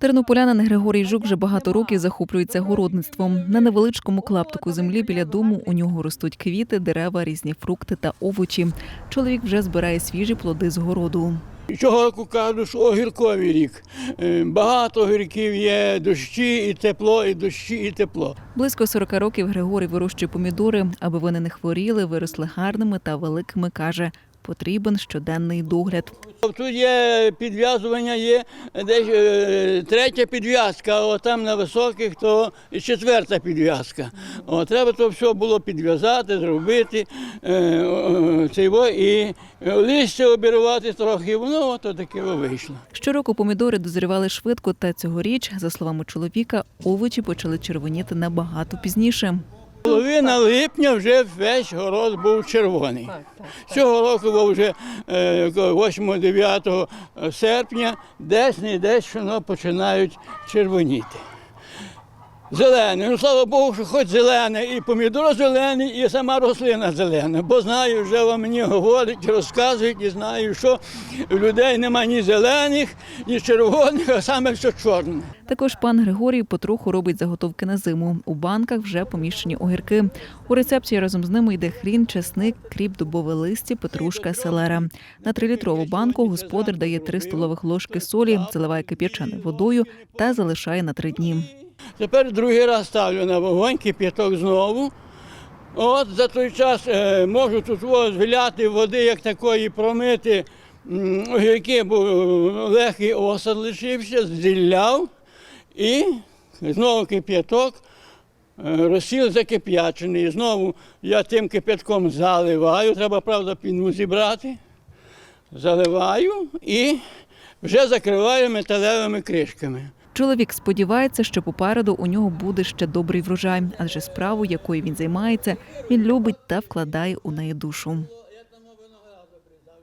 Тернополянин Григорій Жук вже багато років захоплюється городництвом. На невеличкому клаптику землі біля дому у нього ростуть квіти, дерева, різні фрукти та овочі. Чоловік вже збирає свіжі плоди з городу. Цього року кажуть, що огірковий рік. Е, Багато огірків є, дощі і тепло, і дощі, і тепло. Близько 40 років Григорій вирощує помідори, аби вони не хворіли, виросли гарними та великими. каже, потрібен щоденний догляд. Тут є підв'язування, є десь е, третя підв'язка, а там на високих, то і четверта підв'язка. Треба то все було підв'язати, зробити е, е, і листя обірвати трохи, воно от таке вийшло. Щороку помідори дозрівали швидко, та цьогоріч, за словами чоловіка, овочі почали червоніти набагато пізніше. Половина липня вже весь город був червоний. Цього року був вже е, 8-9 серпня десь не десь воно починають червоніти. Зелене. Ну, слава Богу, що хоч зелене, і помідор зелений, і сама рослина зелена. Бо знаю, вже вам мені говорять, розказують і знаю, що в людей немає ні зелених, ні червоних, а саме все чорне. Також пан Григорій потроху робить заготовки на зиму. У банках вже поміщені огірки. У рецепції разом з ними йде хрін, чесник, кріп, дубове листя, петрушка, селера. На трилітрову банку господар дає 3 столових ложки солі, заливає кип'яченою водою та залишає на три дні. Тепер другий раз ставлю на вогонь кип'яток знову. От за той час е, можу тут виляти води, як такої, промити огірки, бо легкий осад лишився, зілляв і знову кип'яток, е, розсіл закип'ячений. Знову я тим кип'ятком заливаю, треба, правда, піну зібрати. Заливаю і вже закриваю металевими кришками. Чоловік сподівається, що попереду у нього буде ще добрий врожай, адже справу, якою він займається, він любить та вкладає у неї душу.